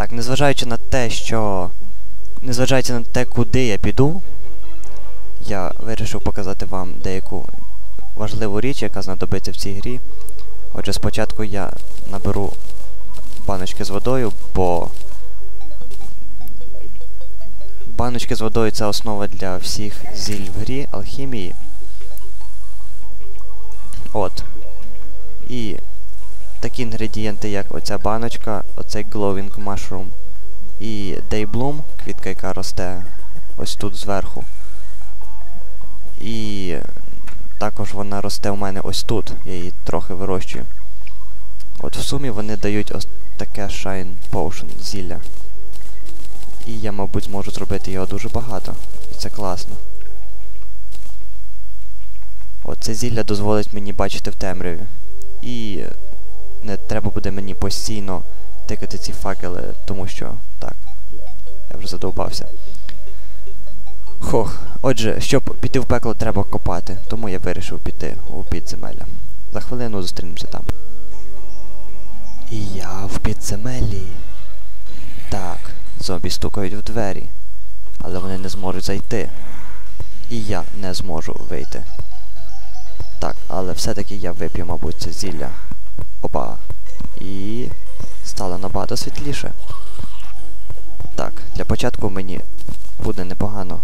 Так, незважаючи на те, що. Незважаючи на те, куди я піду, я вирішив показати вам деяку важливу річ, яка знадобиться в цій грі. Отже, спочатку я наберу баночки з водою, бо баночки з водою це основа для всіх зіль в грі, алхімії. От. І такі інгредієнти, як оця баночка, оцей Glowing Mushroom і Daybloom, квітка, яка росте ось тут зверху. І також вона росте у мене ось тут, я її трохи вирощую. От в сумі вони дають ось таке Shine Potion зілля. І я, мабуть, зможу зробити його дуже багато. І це класно. От це зілля дозволить мені бачити в темряві. І не треба буде мені постійно тикати ці факели, тому що так, я вже задовбався. Хох, отже, щоб піти в пекло, треба копати, тому я вирішив піти у підземелля. За хвилину зустрінемося там. І я в підземеллі. Так, зомбі стукають в двері, але вони не зможуть зайти. І я не зможу вийти. Так, але все-таки я вип'ю, мабуть, це зілля. Опа. І стало набагато світліше. Так, для початку мені буде непогано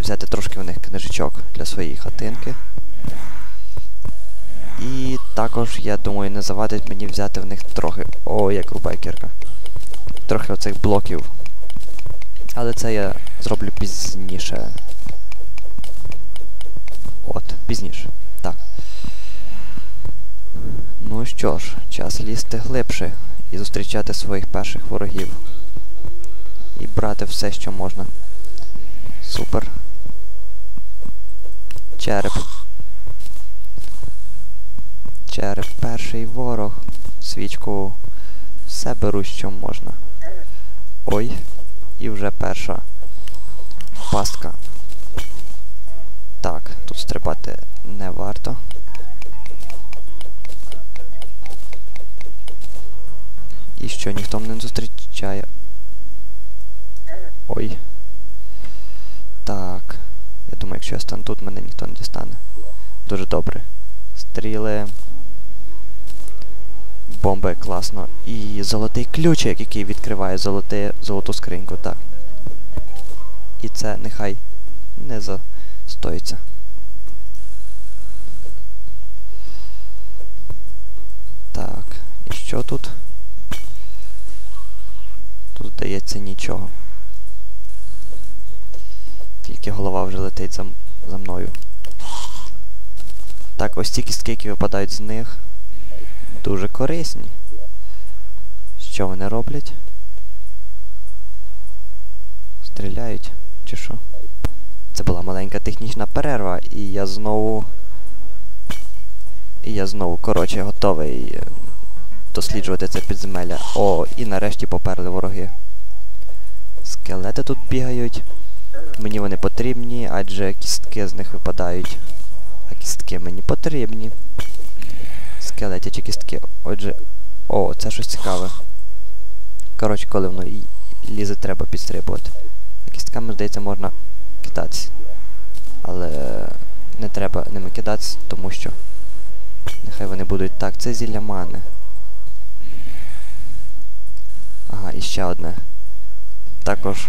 взяти трошки в них книжечок для своєї хатинки. І також, я думаю, не завадить мені взяти в них трохи... О, як рубай кірка. Трохи оцих блоків. Але це я зроблю пізніше. От, пізніше. Так. Ну що ж, час лізти глибше і зустрічати своїх перших ворогів. І брати все, що можна. Супер. Череп. Череп перший ворог. Свічку. Все беру, що можна. Ой. І вже перша пастка. Так, тут стрибати не варто. І що, ніхто мене не зустрічає. Ой. Так. Я думаю, якщо я стану тут, мене ніхто не дістане. Дуже добре. Стріли. Бомби класно. І золотий ключик, який відкриває золоте, золоту скриньку, так. І це нехай не застоїться. Так, і що тут? Здається нічого. Тільки голова вже летить за, за мною. Так, ось ці кістки, які випадають з них, дуже корисні. Що вони роблять? Стріляють, чи що? Це була маленька технічна перерва, і я знову... І я знову, коротше, готовий е, досліджувати це підземелля. О, і нарешті поперли вороги. Скелети тут бігають. Мені вони потрібні, адже кістки з них випадають. А кістки мені потрібні. Скелетячі кістки. Отже... О, це щось цікаве. Коротше, коли воно лізе, треба підстрибувати. Кістками, здається, можна кидатися. Але не треба ними кидатися, тому що... Нехай вони будуть так. Це зілля мани. Ага, і ще одне. Також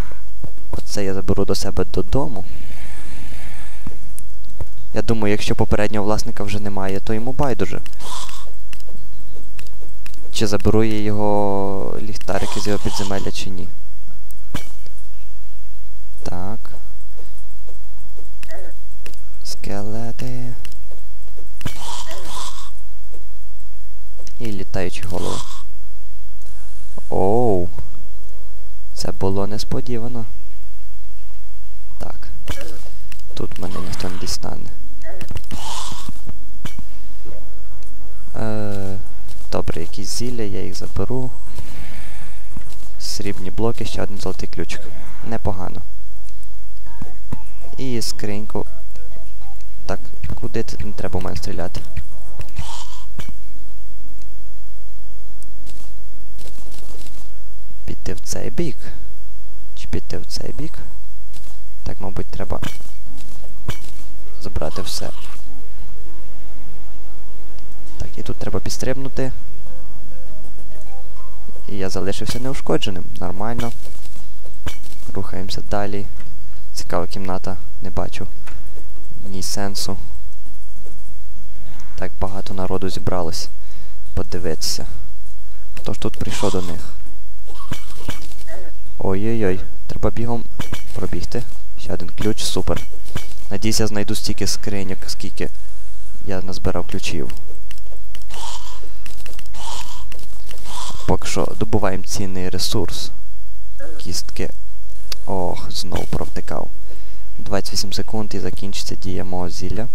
оце я заберу до себе додому. Я думаю, якщо попереднього власника вже немає, то йому байдуже. Чи заберу я його ліхтарики з його підземелля, чи ні. Так. Скелети. І літаючі голови. Це було несподівано. Так. Тут мене ніхто не дістане. Е, Добре, якісь зілля, я їх заберу. Срібні блоки, ще один золотий ключик. Непогано. І скриньку. Так, куди це не треба у мене стріляти? Піти в цей бік. Чи піти в цей бік? Так, мабуть, треба забрати все. Так, і тут треба підстрибнути. І я залишився неушкодженим. Нормально. Рухаємося далі. Цікава кімната, не бачу ні сенсу. Так багато народу зібралось подивитися. Хто ж тут прийшов до них? Ой-ой-ой, треба бігом пробігти. Ще один ключ, супер. Надіюсь, я знайду стільки скриньок, скільки я назбирав ключів. Поки що добуваємо цінний ресурс. Кістки. Ох, знову провтикав. 28 секунд і закінчиться дія мого зілля.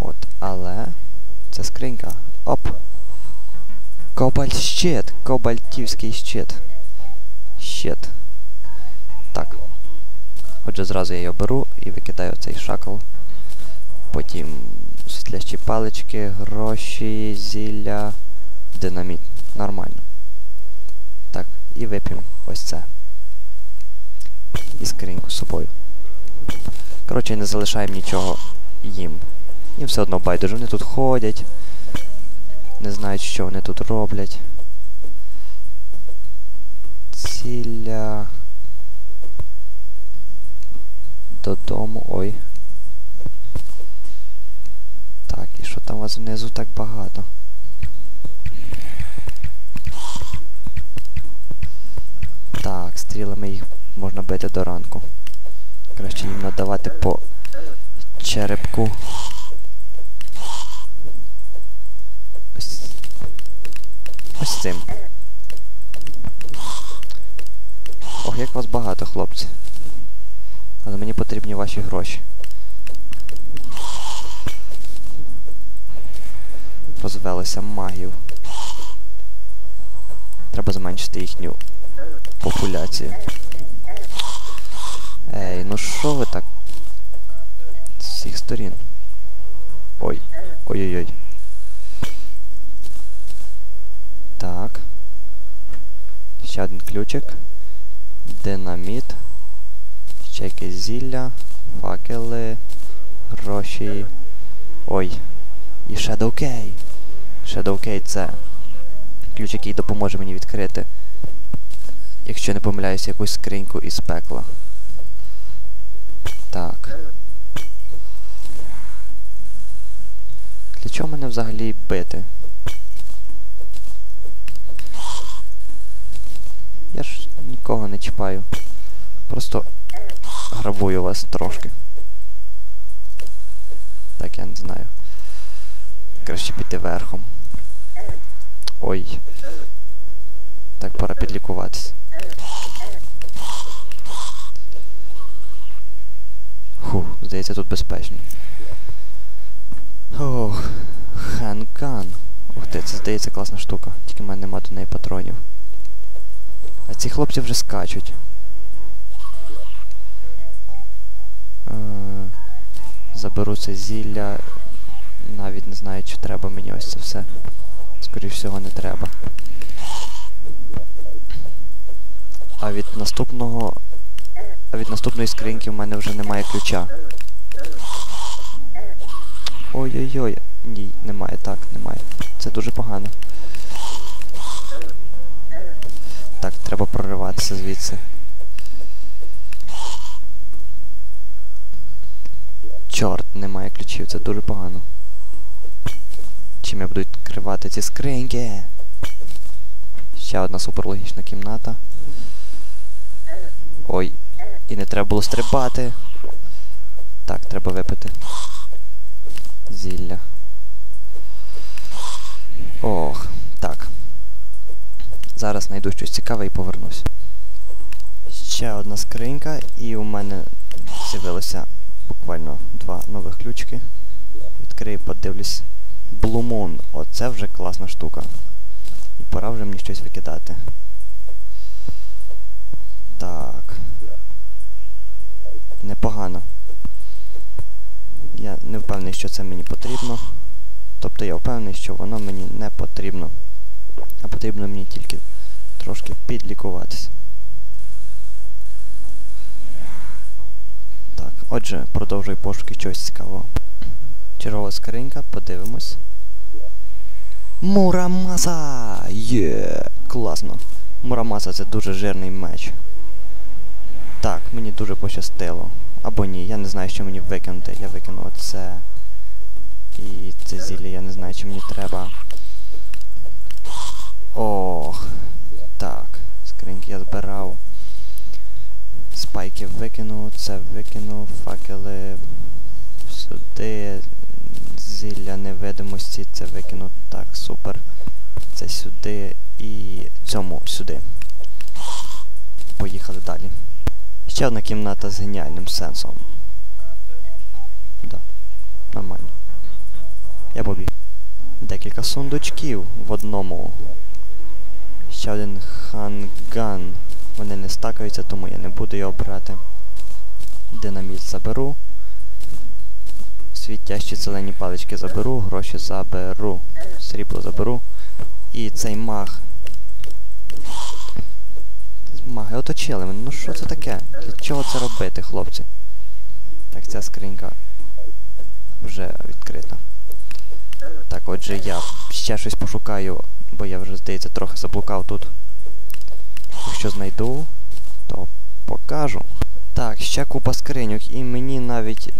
От, але... Це скринька. Оп! Кобальт щит! Кобальтівський щит. Щит. Так. Отже, зразу я його беру і викидаю цей шакл. Потім світлящі палички, гроші, зілля, динаміт. Нормально. Так, і вип'ємо ось це. І скриньку з собою. Коротше, не залишаємо нічого їм. Їм все одно байдуже, вони тут ходять. Не знають, що вони тут роблять. Ціля. Додому. Ой. Так, і що там у вас внизу так багато? Так, стрілами їх можна бити до ранку. Краще їм надавати по черепку. Ось. Ось цим. Ох, як вас багато, хлопці. Але мені потрібні ваші гроші. Розвелися магів. Треба зменшити їхню популяцію. Ей, ну що ви так? З всіх сторін. Ой. Ой-ой-ой. Так. Ще один ключик. Динаміт. Ще якесь зілля. Факели. Гроші. Ой. І Shadow Key. Це ключ, який допоможе мені відкрити, якщо не помиляюся, якусь скриньку із пекла. Так. Для чого мене взагалі бити? Я ж нікого не чіпаю. Просто грабую вас трошки. Так, я не знаю. Краще піти верхом. Ой. Так, пора підлікуватись. Фух, здається, тут безпечно. Ох, ханкан. Ух ти, це здається класна штука. Тільки в мене нема до неї патронів. А ці хлопці вже скачуть. Е, заберу це зілля. Навіть не знаю, чи треба мені ось це все. Скоріше всього, не треба. А від наступного... А від наступної скриньки в мене вже немає ключа. Ой-ой-ой. Ні, немає, так, немає. Це дуже погано. Так, треба прориватися звідси. Чорт, немає ключів, це дуже погано. Чим я буду відкривати ці скриньки? Ще одна суперлогічна кімната. Ой, і не треба було стрибати. Так, треба випити. Зілля. Ох. Зараз знайду щось цікаве і повернусь. Ще одна скринька, і у мене з'явилося буквально два нових ключки. Відкрию, подивлюсь. Moon. Оце вже класна штука. І пора вже мені щось викидати. Так. Непогано. Я не впевнений, що це мені потрібно. Тобто я впевнений, що воно мені не потрібно. А потрібно мені тільки трошки підлікуватися. Так, отже, продовжую пошуки чогось цікавого. Чергова скринька, подивимось. Мурамаса! Є! Класно. Мурамаса це дуже жирний меч. Так, мені дуже пощастило. Або ні, я не знаю, що мені викинути. Я викину оце. І це зілля, я не знаю, чи мені треба. Ох. Так, я збирав. Спайки викинув, це викинув, факели сюди. Зілля невидимості, це викинув. Так, супер. Це сюди і цьому сюди. Поїхали далі. Ще одна кімната з геніальним сенсом. Да, нормально. Я побіг. Декілька сундучків в одному. Ще один ханган. Вони не стакаються, тому я не буду його брати. Динаміт заберу. Світящі зелені палички заберу, гроші заберу. Срібло заберу. І цей маг. Маги оточили мене. Ну що це таке? Для чого це робити, хлопці? Так, ця скринька вже відкрита. Так, отже, я ще щось пошукаю, бо я вже, здається, трохи заблукав тут. Якщо знайду, то покажу. Так, ще купа скриньок, і мені навіть...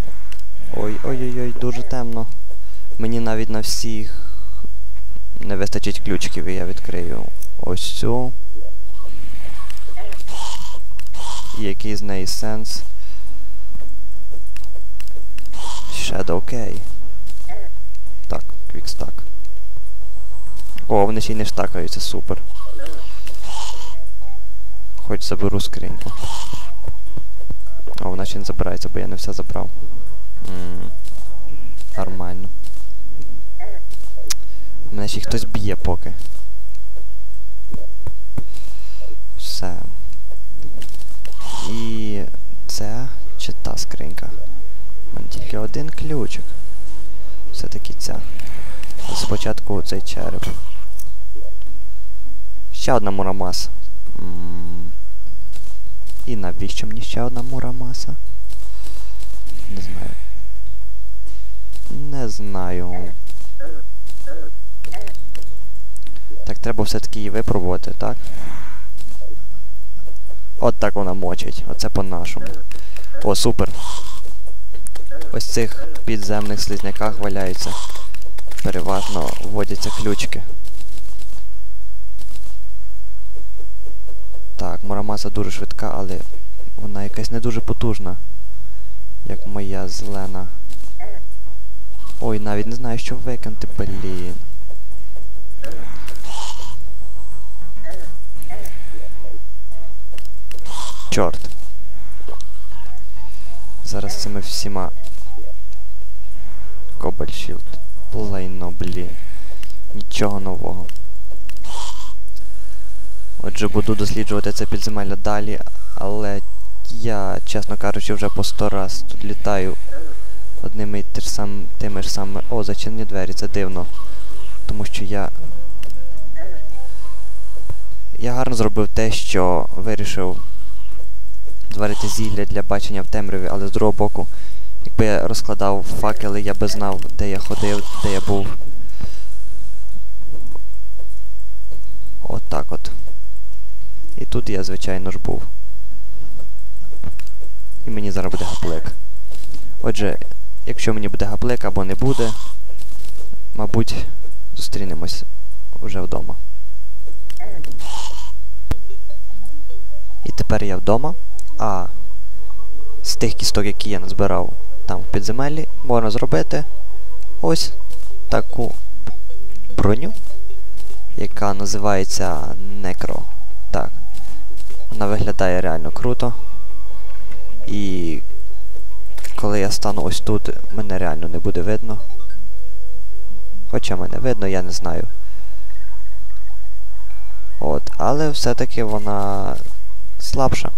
Ой-ой-ой, дуже темно. Мені навіть на всіх не вистачить ключиків, і я відкрию ось цю. І який з неї сенс? Shadow Key. Так, квікстак. О, вони ще й не штакаються, супер. Хоч заберу скриньку. О, вона ще не забирається, бо я не все забрав. М -м, нормально. Мене ще хтось б'є поки. Все. І це чи та скринька? У мене тільки один ключик. Все-таки ця. Спочатку цей череп. Ще одна мурамаса. І навіщо мені ще одна мурамаса? Не знаю. Не знаю. Так, треба все-таки її випробувати, так? От так вона мочить. Оце по-нашому. О, супер. Ось цих підземних слизняках валяються. Переважно вводяться ключики. Так, Мурамаса дуже швидка, але вона якась не дуже потужна. Як моя зелена. Ой, навіть не знаю, що викинути, блін. Чорт. Зараз цими всіма. Кобальшілд. Лайно, блін. Нічого нового. Отже, буду досліджувати це підземелля далі, але я, чесно кажучи, вже по сто раз тут літаю одними тими ж сам, самими... О, зачинені двері, це дивно. Тому що я... Я гарно зробив те, що вирішив зварити зілля для бачення в темряві, але з другого боку, якби я розкладав факели, я би знав, де я ходив, де я був. От так от. І тут я, звичайно ж, був. І мені зараз буде гаплик. Отже, якщо мені буде гаплик або не буде, мабуть, зустрінемось вже вдома. І тепер я вдома. А з тих кісток, які я назбирав там в підземеллі, можна зробити ось таку броню, яка називається Некро. Так. Вона виглядає реально круто. І коли я стану ось тут, мене реально не буде видно. Хоча мене видно, я не знаю. От, але все-таки вона слабша.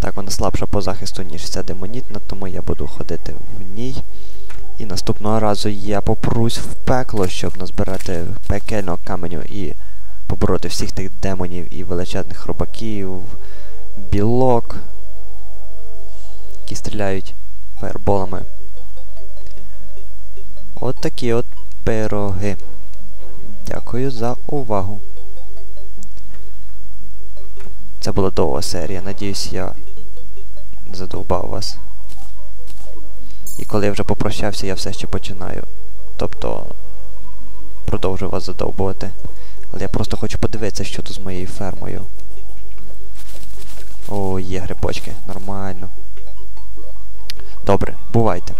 Так, вона слабша по захисту, ніж ця демонітна, тому я буду ходити в ній. І наступного разу я попрусь в пекло, щоб назбирати пекельного каменю і побороти всіх тих демонів і величезних робаків, білок, які стріляють фаерболами. От такі от пироги. Дякую за увагу. Це була довга серія. Надіюсь, я задовбав вас. І коли я вже попрощався, я все ще починаю. Тобто продовжую вас задовбувати. Але я просто хочу подивитися, що тут з моєю фермою. О, є грибочки, нормально. Добре, бувайте.